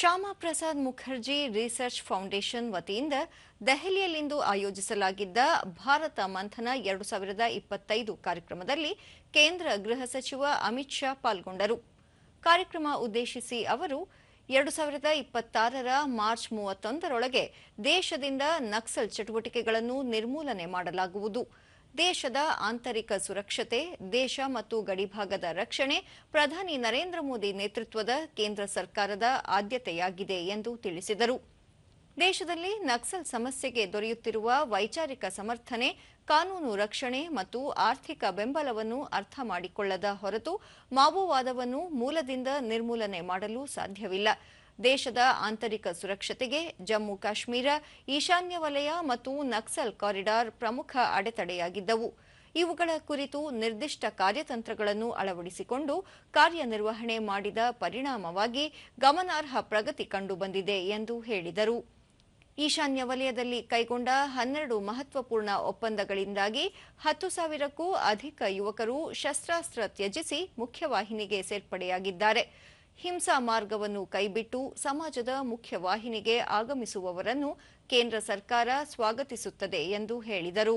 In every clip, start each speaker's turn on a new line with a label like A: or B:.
A: Shyama Prasad Mukherjee research foundation ವತಿಯಿಂದ ದೆಹಲಿಯಲ್ಲಿಂದು ಆಯೋಜಿಸಲಾಗಿದ್ದ ಭಾರತ ಮಂಥನ ಎರಡು ಸಾವಿರದ ಇಪ್ಪತ್ತೈದು ಕಾರ್ಯಕ್ರಮದಲ್ಲಿ ಕೇಂದ್ರ ಗೃಹ ಸಚಿವ ಅಮಿತ್ ಶಾ ಪಾಲ್ಗೊಂಡರು. ಕಾರ್ಯಕ್ರಮ ಉದ್ದೇಶಿಸಿ ಅವರು ಎರಡು ಸಾವಿರದ ಇಪ್ಪತ್ತಾರರ ಮಾರ್ಚ್ ಮೂವತ್ತೊಂದರೊಳಗೆ ದೇಶದಿಂದ ನಕ್ಸಲ್ ಚಟುವಟಿಕೆಗಳನ್ನು ನಿರ್ಮೂಲನೆ ಮಾಡಲಾಗುವುದು. ದೇಶದ ಆಂತರಿಕ ಸುರಕ್ಷತೆ, ದೇಶ ಮತ್ತು ಗಡಿಭಾಗದ ರಕ್ಷಣೆ ಪ್ರಧಾನಿ ನರೇಂದ್ರ ಮೋದಿ ನೇತೃತ್ವದ ಕೇಂದ್ರ ಸರ್ಕಾರದ ಆದ್ಯತೆಯಾಗಿದೆ ಎಂದು ತಿಳಿಸಿದರು. ದೇಶದಲ್ಲಿ ನಕ್ಸಲ್ ಸಮಸ್ಯೆಗೆ ದೊರೆಯುತ್ತಿರುವ ವೈಚಾರಿಕ ಸಮರ್ಥನೆ, ಕಾನೂನು ರಕ್ಷಣೆ ಮತ್ತು ಆರ್ಥಿಕ ಬೆಂಬಲವನ್ನು ಅರ್ಥ ಮಾಡಿಕೊಳ್ಳದ ಹೊರತು ಮಾವೋವಾದವನ್ನು ಮೂಲದಿಂದ ನಿರ್ಮೂಲನೆ ಮಾಡಲು ಸಾಧ್ಯವಿಲ್ಲ. ದೇಶದ ಆಂತರಿಕ ಸುರಕ್ಷತೆಗೆ ಜಮ್ಮು ಕಾಶ್ಮೀರ, ಈಶಾನ್ಯ ವಲಯ ಮತ್ತು ನಕ್ಸಲ್ ಕಾರಿಡಾರ್ ಪ್ರಮುಖ ಅಡೆತಡೆಯಾಗಿದ್ದವು. ಇವುಗಳ ಕುರಿತು ನಿರ್ದಿಷ್ಟ ಕಾರ್ಯತಂತ್ರಗಳನ್ನು ಅಳವಡಿಸಿಕೊಂಡು ಕಾರ್ಯನಿರ್ವಹಣೆ ಮಾಡಿದ ಪರಿಣಾಮವಾಗಿ ಗಮನಾರ್ಹ ಪ್ರಗತಿ ಕಂಡುಬಂದಿದೆ ಎಂದು ಹೇಳಿದರು. ಈಶಾನ್ಯ ವಲಯದಲ್ಲಿ ಕೈಗೊಂಡ ಹನ್ನೆರಡು ಮಹತ್ವಪೂರ್ಣ ಒಪ್ಪಂದಗಳಿಂದಾಗಿ ಹತ್ತು ಸಾವಿರಕ್ಕೂ ಅಧಿಕ ಯುವಕರು ಶಸ್ತ್ರಾಸ್ತ್ರ ತ್ಯಜಿಸಿ ಮುಖ್ಯವಾಹಿನಿಗೆ ಸೇರ್ಪಡೆಯಾಗಿದ್ದಾರೆ. ಹಿಂಸಾ ಮಾರ್ಗವನ್ನು ಕೈಬಿಟ್ಟು ಸಮಾಜದ ಮುಖ್ಯವಾಹಿನಿಗೆ ಆಗಮಿಸುವವರನ್ನು ಕೇಂದ್ರ ಸರ್ಕಾರ ಸ್ವಾಗತಿಸುತ್ತದೆ ಎಂದು ಹೇಳಿದರು.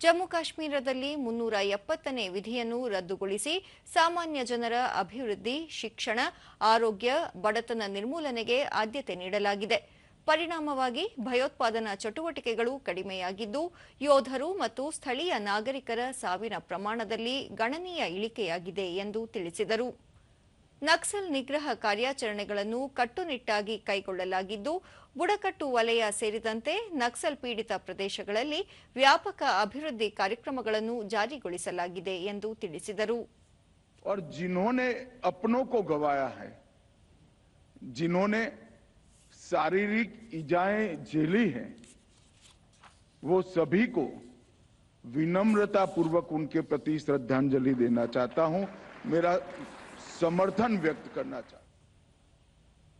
A: ಜಮ್ಮು ಕಾಶ್ಮೀರದಲ್ಲಿ ಮುನ್ನೂರ ಎಪ್ಪತ್ತನೇ ವಿಧಿಯನ್ನು ರದ್ದುಗೊಳಿಸಿ ಸಾಮಾನ್ಯ ಜನರ ಅಭಿವೃದ್ಧಿ, ಶಿಕ್ಷಣ, ಆರೋಗ್ಯ, ಬಡತನ ನಿರ್ಮೂಲನೆಗೆ ಆದ್ಯತೆ ನೀಡಲಾಗಿದೆ. ಪರಿಣಾಮವಾಗಿ ಭಯೋತ್ಪಾದನಾ ಚಟುವಟಿಕೆಗಳು ಕಡಿಮೆಯಾಗಿದ್ದು, ಯೋಧರು ಮತ್ತು ಸ್ಥಳೀಯ ನಾಗರಿಕರ ಸಾವಿನ ಪ್ರಮಾಣದಲ್ಲಿ ಗಣನೀಯ ಇಳಿಕೆಯಾಗಿದೆ ಎಂದು ತಿಳಿಸಿದರು. ನಕ್ಸಲ್ ನಿಗ್ರಹ ಕಾರ್ಯಾಚರಣೆಗಳನ್ನು ಕಟ್ಟುನಿಟ್ಟಾಗಿ ಕೈಗೊಳ್ಳಲಾಗಿದ್ದು ಬುಡಕಟ್ಟು ವಲಯ ಸೇರಿದಂತೆ ನಕ್ಸಲ್ ಪೀಡಿತ ಪ್ರದೇಶಗಳಲ್ಲಿ ವ್ಯಾಪಕ ಅಭಿವೃದ್ಧಿ ಕಾರ್ಯಕ್ರಮಗಳನ್ನು ಜಾರಿಗೊಳಿಸಲಾಗಿದೆ ಎಂದು ತಿಳಿಸಿದರು
B: और जिन्होंने अपनों को गवाया है जिन्होंने शारीरिक इजाएं झेली हैं वो सभी को विनम्रता पूर्वक उनके प्रति श्रद्धांजलि देना चाहता हूं मेरा समर्थन व्यक्त करना चाहता